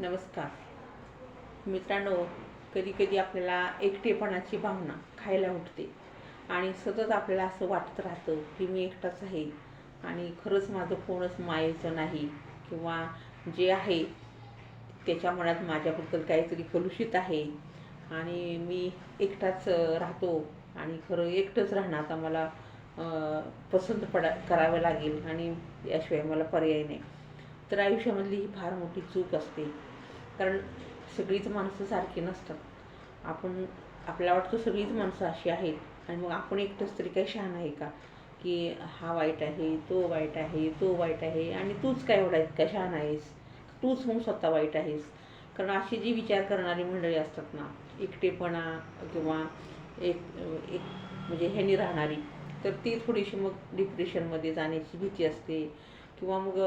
नमस्कार. मित्रांनो कधी कधी आपल्याला एकटेपणाची भावना खायला उठते आणि सतत आपल्याला असं वाटत राहतं की मी एकटाच आहे आणि खरंच माझं कोणच मायेचं नाही किंवा जे आहे त्याच्या मनात माझ्याबद्दल काहीतरी कलुषित आहे आणि मी एकटाच राहतो आणि खरं एकटंच राहणं आता मला पसंत पडा करावं लागेल आणि याशिवाय मला पर्याय नाही. तर आयुष्यामधली ही फार मोठी चूक असते कारण सगळीच माणसं सारखी नसतात. आपण आपल्याला वाटतं सगळीच माणसं अशी आहेत. आणि मग आपण एकटंच तरी काही शहाण आहे का? की हा वाईट आहे तो वाईट आहे तो वाईट आहे आणि तूच काय एवढा इतका शहाण आहेस? तूच मग स्वतः वाईट आहेस. कारण अशी जी विचार करणारी मंडळी असतात ना एकटेपणा किंवा एक एक म्हणजे ह्यानी राहणारी तर ती थोडीशी मग डिप्रेशनमध्ये जाण्याची भीती असते. किंवा मग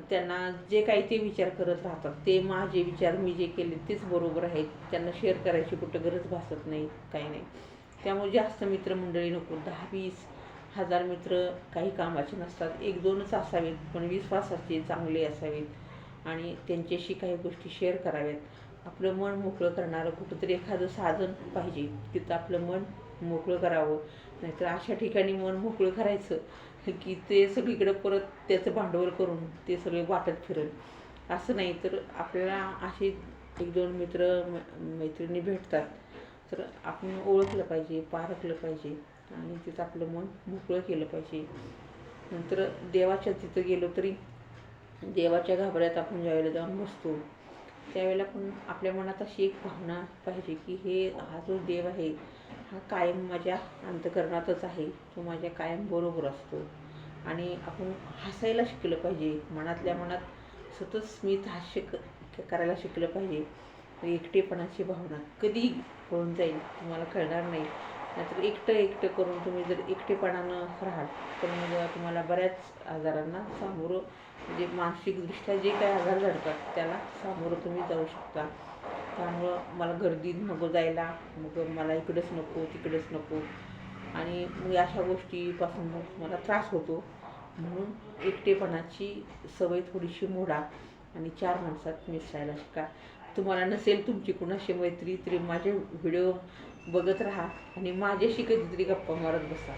त्यांना जे काही ते विचार करत राहतात ते माझे विचार मी जे केले तेच बरोबर आहेत. त्यांना शेअर करायची कुठं गरज भासत नाही काही नाही. त्यामुळे जास्त मित्रमंडळी नको. दहा वीस हजार मित्र काही कामाचे नसतात. एक दोनच असावेत पण विश्वासाचे चांगले असावेत आणि त्यांच्याशी काही गोष्टी शेअर कराव्यात. आपलं मन मोकळं करणारं कुठंतरी एखादं साधन पाहिजे. तिथं आपलं मन मोकळं करावं. नाहीतर अशा ठिकाणी मन मोकळं करायचं की ते सगळीकडं परत त्याचं भांडवल करून ते सगळे वाटत फिरेल. असं नाही तर आपल्याला असे एक दोन मित्र मैत्रिणी भेटतात. तर आपण ओळखलं पाहिजे पारखलं पाहिजे आणि तिथं आपलं मन मोकळं केलं पाहिजे. नंतर देवाच्या तिथं गेलो तरी देवाच्या घाबऱ्यात आपण ज्यावेळेला जाऊन बसतो त्यावेळेला पण आपल्या मनात अशी एक भावना पाहिजे की हे हा जो देव आहे हा कायम माझ्या अंतकरणातच आहे. तो माझ्या कायम बरोबर असतो. आणि आपण हसायला शिकलं पाहिजे. मनातल्या मनात सतत स्मित हास्य क करायला शिकलं पाहिजे. एकटेपणाची भावना कधी पळून जाईल तुम्हाला कळणार नाही. नाहीतर एकटं एकटं करून तुम्ही जर एकटेपणानं राहाल तर मग तुम्हाला बऱ्याच आजारांना सामोरं म्हणजे मानसिकदृष्ट्या जे काही आजार घडतात त्याला सामोरं तुम्ही जाऊ शकता. त्यामुळं मला गर्दीत नको जायला मग मला इकडंच नको तिकडंच नको. आणि मग अशा गोष्टीपासून मग मला त्रास होतो. म्हणून एकटेपणाची सवय थोडीशी मोडा आणि चार माणसात मिसळायला शिका. तुम्हाला नसेल तुमची कुणाशी मैत्री तरी माझे व्हिडिओ बघत राहा आणि माझ्याशी कधीतरी गप्पा मारत बसा.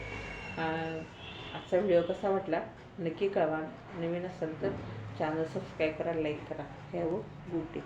आजचा व्हिडिओ कसा वाटला? नक्की कळवा. नवीन असेल तर चॅनल सबस्क्राईब करा लाईक करा. हॅव हो, गुड डे